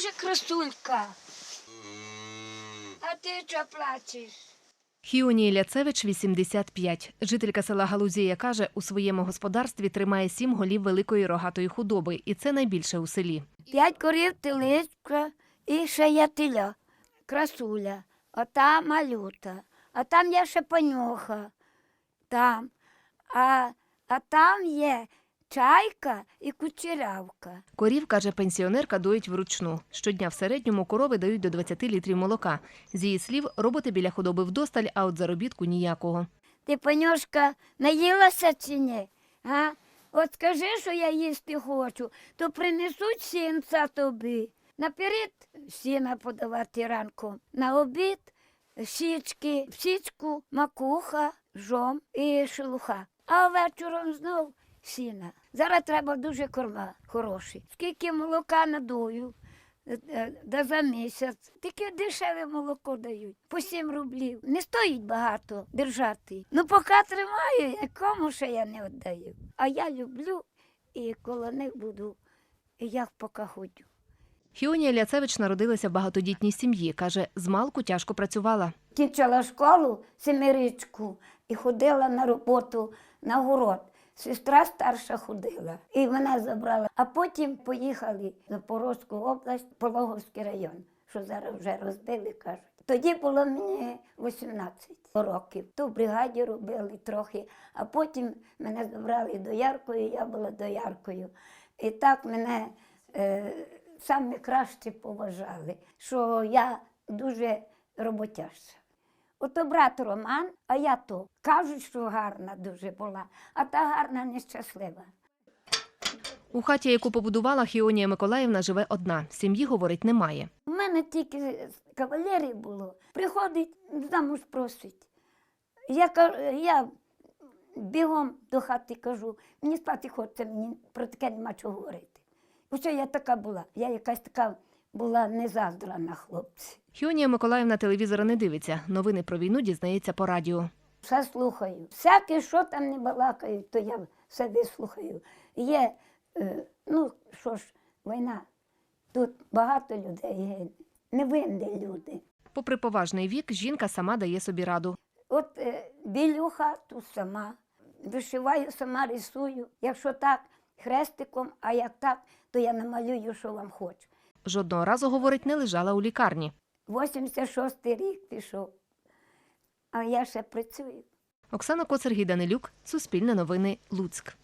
теж красунька. А ти що плачеш? Хіоні Ляцевич 85. Жителька села Галузія каже, у своєму господарстві тримає сім голів великої рогатої худоби, і це найбільше у селі. П'ять корів, теличка і ще є теля. Красуля. Ота малюта. А там є ще панюха. Там. А, а там є чайка і кучерявка. Корів, каже пенсіонерка, доїть вручну. Щодня в середньому корови дають до 20 літрів молока. З її слів, роботи біля худоби вдосталь, а от заробітку ніякого. Ти, панюшка, наїлася чи ні? А? От скажи, що я їсти хочу, то принесуть сінця тобі. Наперед сіна подавати ранком, на обід січки, січку, макуха, жом і шелуха. А вечором знов сіна. Зараз треба дуже корма хороший. Скільки молока надую, е, е, да за місяць. Таке дешеве молоко дають. По 7 рублів. Не стоїть багато держати. Ну, поки тримаю, нікому ще я не віддаю. А я люблю і коло них буду, і я поки ходжу. Хіонія Ляцевич народилася в багатодітній сім'ї. Каже, змалку тяжко працювала. Кінчила школу семиричку і ходила на роботу на город. Сестра старша ходила і мене забрала. А потім поїхали в Запорозьку область, Пологовський район, що зараз вже розбили, кажуть. Тоді було мені 18 років. То бригаді робили трохи, а потім мене забрали до Яркою, я була дояркою. І так мене е, саме краще поважали, що я дуже роботяща. Ото брат Роман, а я то. Кажуть, що гарна дуже була, а та гарна нещаслива. У хаті, яку побудувала Хіонія Миколаївна, живе одна. Сім'ї, говорить, немає. У мене тільки кавалерів було. Приходить, замуж просить. Я, я бігом до хати кажу, мені спати хочеться, мені про таке нема чого говорити. Оце я така була. Я якась така була незаздрана хлопці. Хіонія Миколаївна телевізора не дивиться. Новини про війну дізнається по радіо. Все слухаю. Всяке, що там не балакають, то я все вислухаю. Є, е, ну що ж, війна. Тут багато людей гине. Невинні люди. Попри поважний вік, жінка сама дає собі раду. От е, білю хату сама, вишиваю сама, рисую. Якщо так, хрестиком, а як так, то я намалюю, що вам хочу. Жодного разу, говорить, не лежала у лікарні. 86-й рік пішов, а я ще працюю. Оксана Коцергій Данилюк, Суспільне новини, Луцьк.